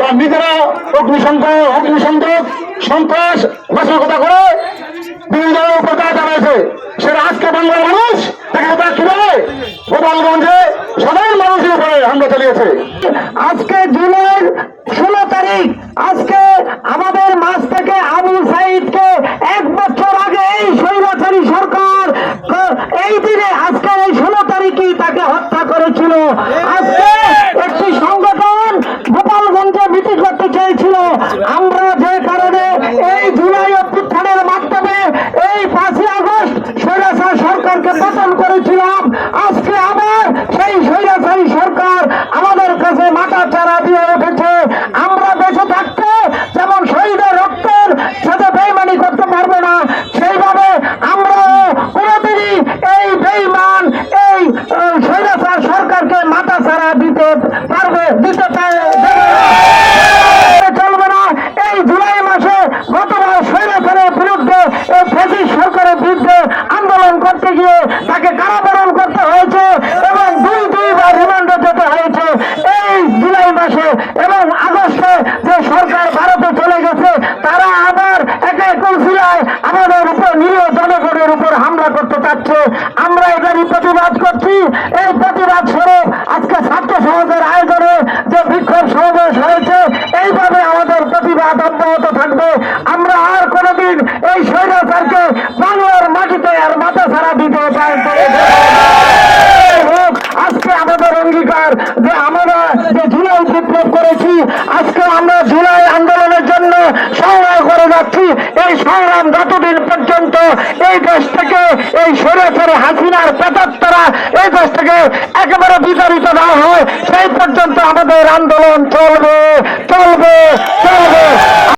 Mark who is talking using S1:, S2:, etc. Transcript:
S1: তার নিজেরা অগ্নিসংখ্যা অগ্নিসংযোগ, সন্ত্রাস নাশকতা করে বিভিন্ন জনের উপর দায় জানাইছে সেটা আজকে বাংলার মানুষ তাকে তার কীভাবে? গোপালগঞ্জে সাধারণ মানুষের উপরে হামলা চালিয়েছে।
S2: আজকে জুলাই ষোলো তারিখ, আজকে আমাদের মাঝ থেকে আবু সাইদকে এক বছর আগে এই স্বৈরাচারী সরকার এই দিনে আজকে এই ষোলো তারিখই তাকে হত্যা করেছিল আজকে একটি সংগঠন গোপালগঞ্জে মিটিং চেয়েছিল আমরা যে কারণে এই জুলাই অভ্যুত্থানের মাধ্যমে এই পাঁচই আগস্ট স্বৈরাচার সরকারকে পতন করেছিলাম। আজকে আবার সেই স্বৈরাচারী সরকার আমাদের কাছে মাথা চারা দিয়ে উঠেছে। আমরা বেঁচে থাকতে যেমন শহীদের রক্তের সাথে বেইমানি করতে পারব না, সেইভাবে আমরা কোনোদিনই এই বেইমান, এই স্বৈরাচার সরকারকে মাথা চারা দিতে পারবে, দিতে চায় দেবে না। চলবে না এই জুলাই মাসে গতবার স্বৈরাচারের বিরুদ্ধে এই ফেসিস সরকারের বিরুদ্ধে আন্দোলন তাকে কারাবরণ করতে হয়েছে এবং দুই দুইবার রিমান্ডে যেতে হয়েছে। এই জুলাই মাসে এবং আগস্টে যে সরকার ভারতে চলে গেছে, তারা আবার একে কৌশলায় আমাদের উপর নিরীহ জনগণের উপর হামলা করতে চাচ্ছে। আমরা এটারই প্রতিবাদ করছি। এই প্রতিবাদ স্বরূপ আজকে ছাত্র সমাজের আয়োজনে যে বিক্ষোভ সমাবেশ হয়েছে, এইভাবে আমাদের প্রতিবাদ অব্যাহত থাকবে। আর কোনোদিন এই স্বৈরাচারকে বাংলার মাটিতে আর মাথা ছাড়া দিতে আজকে আমাদের অঙ্গীকার যে আমরা যে জুলাই বিপ্লব করেছি, আজকে আমরা জুলাই আন্দোলনের জন্য সংগ্রাম করে যাচ্ছি। এই সংগ্রাম যতদিন পর্যন্ত এই দেশ থেকে এই স্বৈরাচারে হাসিনার পেতাত্তারা এই দেশ থেকে একেবারে বিতাড়িত না হয়, সেই পর্যন্ত আমাদের আন্দোলন চলবে চলবে চলবে।